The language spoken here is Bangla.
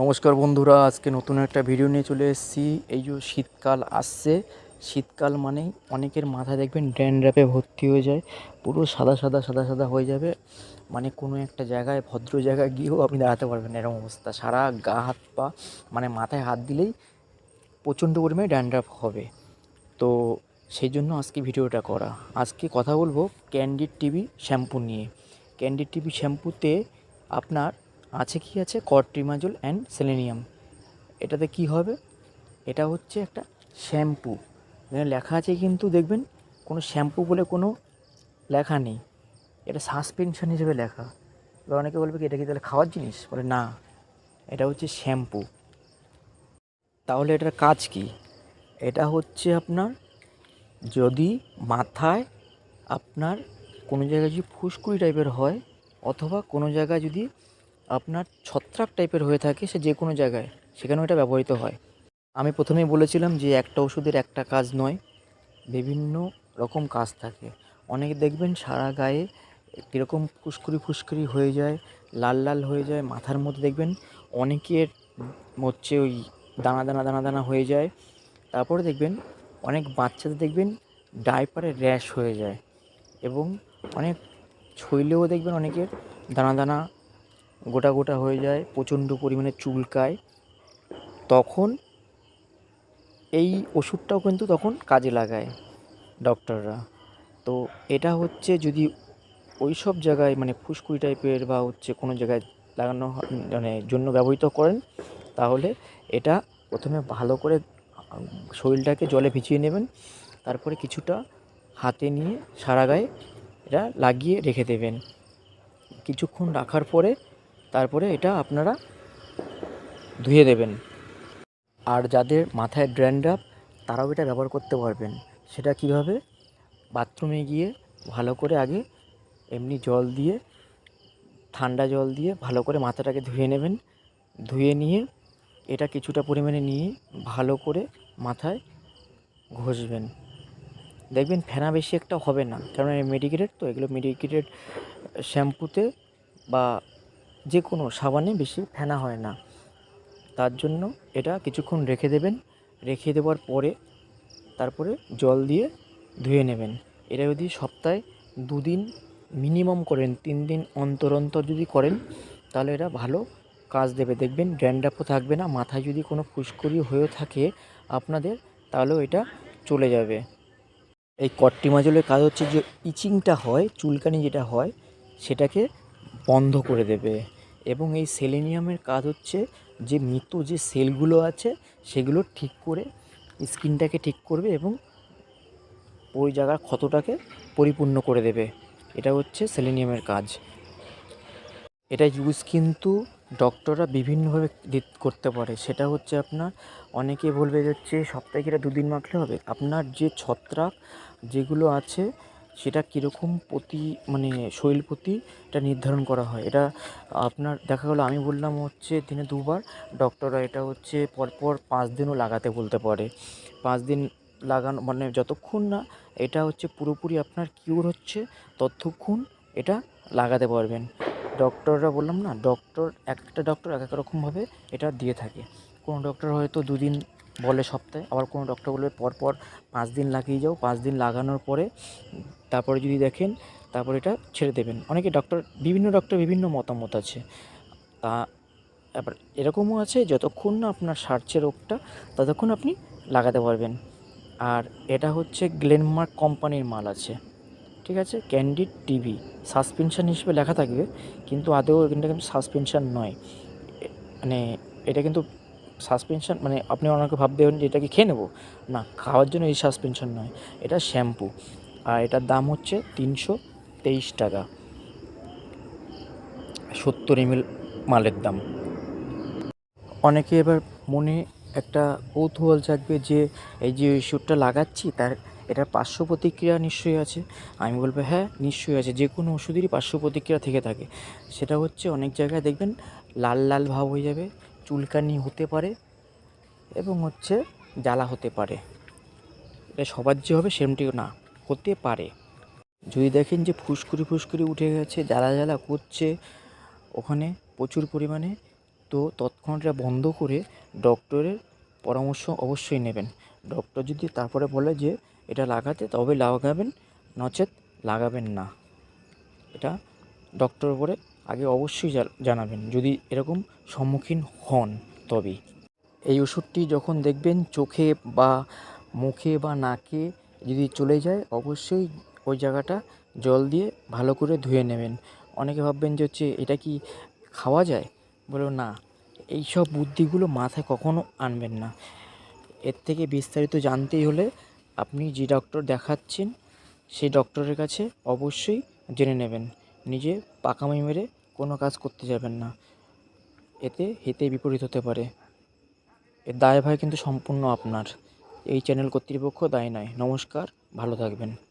নমস্কার বন্ধুরা, আজকে নতুন একটা ভিডিও নিয়ে চলে এসেছি। এই যে শীতকাল আসছে, শীতকাল মানেই অনেকের মাথায় দেখবেন ড্যান্ড্রাপে ভর্তি হয়ে যায়, পুরো সাদা সাদা সাদা সাদা হয়ে যাবে। মানে কোনো একটা জায়গায়, ভদ্র জায়গায় গিয়েও আপনি দাঁড়াতে পারবেন এরকম অবস্থা। সারা গা, হাত, পা মানে মাথায় হাত দিলেই প্রচণ্ড পরিমাণে ড্যান্ড্রাফ হবে। তো সেই জন্য আজকে ভিডিওটা করা। আজকে কথা বলব ক্যান্ডিড টিভি শ্যাম্পু নিয়ে। ক্যান্ডিড টিভি শ্যাম্পুতে আপনার আছে কি আছে? কট্রিমাজল অ্যান্ড সেলেনিয়াম এটাতে কি হবে? এটা হচ্ছে একটা শ্যাম্পু। এখানে লেখা আছে কিন্তু দেখবেন, কোনো শ্যাম্পু বলে কোনো লেখা নেই। এটা সাসপেনশন হিসেবে লেখা। এবার অনেকে বলবে কি, এটা কি তাহলে খাওয়ার জিনিস? বলে না, এটা হচ্ছে শ্যাম্পু। তাহলে এটার কাজ কি? এটা হচ্ছে আপনার, যদি মাথায় আপনার কোনো জায়গায় যদি ফুসকুড়ি টাইপের হয়, অথবা কোনো জায়গায় যদি আপনার ছত্রাক টাইপের হয়ে থাকে সে যে কোনো জায়গায়, সেখানেও এটা ব্যবহৃত হয়। আমি প্রথমেই বলেছিলাম যে একটা ওষুধের একটা কাজ নয়, বিভিন্ন রকম কাজ থাকে। অনেকে দেখবেন সারা গায়ে কীরকম ফুসকুড়ি ফুসকুড়ি হয়ে যায়, লাল লাল হয়ে যায়, মাথার মধ্যে দেখবেন অনেকের হচ্ছে ওই দানা দানা দানা দানা হয়ে যায়। তারপরে দেখবেন অনেক বাচ্চাদের দেখবেন ডাইপারে র্যাশ হয়ে যায় এবং অনেক ছইলেও দেখবেন অনেকের দানা দানা গোটা গোটা হয়ে যায়, প্রচণ্ড পরিমাণে চুলকায়। তখন এই ওষুধটাও কিন্তু তখন কাজে লাগায় ডক্টররা। তো এটা হচ্ছে যদি ওই সব জায়গায় মানে ফুসকুড়ি টাইপের বা হচ্ছে কোনো জায়গায় লাগানো মানে জন্য ব্যবহৃত করেন, তাহলে এটা প্রথমে ভালো করে, শরীরটাকে জলে ভিজিয়ে নেবেন, তারপরে কিছুটা হাতে নিয়ে সারা গায়ে এটা লাগিয়ে রেখে দেবেন। কিছুক্ষণ রাখার পরে তারপরে এটা আপনারা ধুয়ে দেবেন। আর যাদের মাথায় ড্র্যান্ড্রাফ তারাও এটা ব্যবহার করতে পারবেন। সেটা কীভাবে? বাথরুমে গিয়ে ভালো করে আগে এমনি জল দিয়ে, ঠান্ডা জল দিয়ে ভালো করে মাথাটাকে ধুয়ে নেবেন। ধুয়ে নিয়ে এটা কিছুটা পরিমাণে নিয়ে ভালো করে মাথায় ঘষবেন। দেখবেন ফেনা বেশি একটা হবে না। কারণ মেডিকেটেড তো, এগুলো মেডিকেটেড শ্যাম্পুতে বা যে কোনো সাবানে বেশি ফেনা হয় না। তার জন্য এটা কিছুক্ষণ রেখে দেবেন। রেখে দেওয়ার পরে তারপরে জল দিয়ে ধুয়ে নেবেন। এটা যদি সপ্তাহে দুদিন মিনিমাম করেন, তিন দিন অন্তর অন্তর যদি করেন, তাহলে এটা ভালো কাজ দেবে। দেখবেন ড্যান্ড্রাফও থাকবে না, মাথায় যদি কোনো ফুসকুড়ি হয়েও থাকে আপনাদের, তাহলেও এটা চলে যাবে। এই কট্টিমাজলের কাজ হচ্ছে যে ইচিংটা হয়, চুলকানি যেটা হয়, সেটাকে বন্ধ করে দেবে। এবং এই সেলেনিয়ামের কাজ হচ্ছে যে মৃত যে সেলগুলো আছে, সেগুলো ঠিক করে স্কিনটাকে ঠিক করবে এবং ওই জায়গার ক্ষতটাকে পরিপূর্ণ করে দেবে। এটা হচ্ছে সেলেনিয়ামের কাজ। এটা ইউজ কিন্তু ডক্টররা বিভিন্নভাবে করতে পারে। সেটা হচ্ছে আপনার অনেকে বলবে যে হচ্ছে সপ্তাহে এটা দুদিন মাখলে হবে? আপনার যে ছত্রাক যেগুলো আছে সেটা কীরকম প্রতি মানে শরীর প্রতি এটা নির্ধারণ করা হয়? এটা আপনার দেখা গেলো, আমি বললাম হচ্ছে দিনে দুবার ডক্টররা এটা হচ্ছে পরপর পাঁচ দিনও লাগাতে বলতে পারে। পাঁচ দিন লাগানো মানে যতক্ষণ না এটা হচ্ছে পুরোপুরি আপনার কিউর হচ্ছে, ততক্ষণ এটা লাগাতে পারবেন। ডক্টররা বললাম না ডক্টর এক একটা ডক্টর এক এক রকমভাবে এটা দিয়ে থাকে। কোনো ডক্টর হয়তো দুদিন বলে সপ্তাহে। আবার কোনো ডক্টর বলবে পরপর পাঁচ দিন লাগিয়ে যাও, পাঁচ দিন লাগানোর পরে তারপরে যদি দেখেন, তারপরে এটা ছেড়ে দেবেন। অনেকে ডক্টর বিভিন্ন ডক্টর বিভিন্ন মতামত আছে। তা এবার এরকমও আছে, যতক্ষণ না আপনার সারছে রোগটা, ততক্ষণ আপনি লাগাতে পারবেন। আর এটা হচ্ছে গ্লেনমার্ক কোম্পানির মাল আছে। ঠিক আছে? ক্যান্ডিড টিভি সাসপেনশন হিসেবে লেখা থাকবে, কিন্তু আদৌ কিন্তু সাসপেনশন নয়। মানে এটা কিন্তু সাসপেনশন মানে আপনি অনেকে ভাববেন যে এটা কি খেয়ে নেব? না, খাওয়ার জন্য এই সাসপেনশন নয়, এটা শ্যাম্পু আর এটার দাম হচ্ছে তিনশো তেইশ টাকা। সত্তর এমএল মালের দাম। অনেকে এবার মনে একটা কৌতূহল জাগবে যে, এই যে ওষুধটা লাগাচ্ছি, তার এটার পার্শ্ব প্রতিক্রিয়া নিশ্চয়ই আছে। আমি বলব হ্যাঁ নিশ্চয়ই আছে, যে কোনো ওষুধেরই পার্শ্ব প্রতিক্রিয়া থেকে থাকে। সেটা হচ্ছে অনেক জায়গায় দেখবেন, লাল লাল ভাব হয়ে যাবে চুলকানি হতে পারে এবং হচ্ছে জ্বালা হতে পারে। এটা সবার যে হবে সেরমটিও না, হতে পারে। যদি দেখেন যে ফুসকুড়ি ফুসকুড়ি উঠে গেছে, জ্বালা জ্বালা করছে, ওখানে প্রচুর পরিমাণে, তো তৎক্ষণাৎটা বন্ধ করে ডক্টরের পরামর্শ অবশ্যই নেবেন। ডক্টর যদি তারপরে বলে যে এটা লাগাতে, তবে লাগাবেন, নচেত লাগাবেন না। এটা ডক্টর উপরে আগে অবশ্যই জানাবেন। যদি এরকম সম্মুখীন হন তবে। এই ওষুধটি যখন দেখবেন চোখে বা মুখে বা নাকে যদি চলে যায়, অবশ্যই ওই জায়গাটা জল দিয়ে ভালো করে ধুয়ে নেবেন। অনেকে ভাববেন যে হচ্ছে এটা কি খাওয়া যায়? বলো না এই সব বুদ্ধিগুলো মাথায় কখনো আনবেন না। এর থেকে বিস্তারিত জানতেই হলে আপনি যে ডক্টর দেখাচ্ছেন, সেই ডক্টরের কাছে অবশ্যই জেনে নেবেন। নিজে পাকামি মেরে কোনো কাজ করতে যাবেন না। এতে হেতে বিপরীত হতে পারে। এর দায়ভার কিন্তু সম্পূর্ণ আপনার। এই চ্যানেল কর্তৃপক্ষ দায় নয়। নমস্কার, ভালো থাকবেন।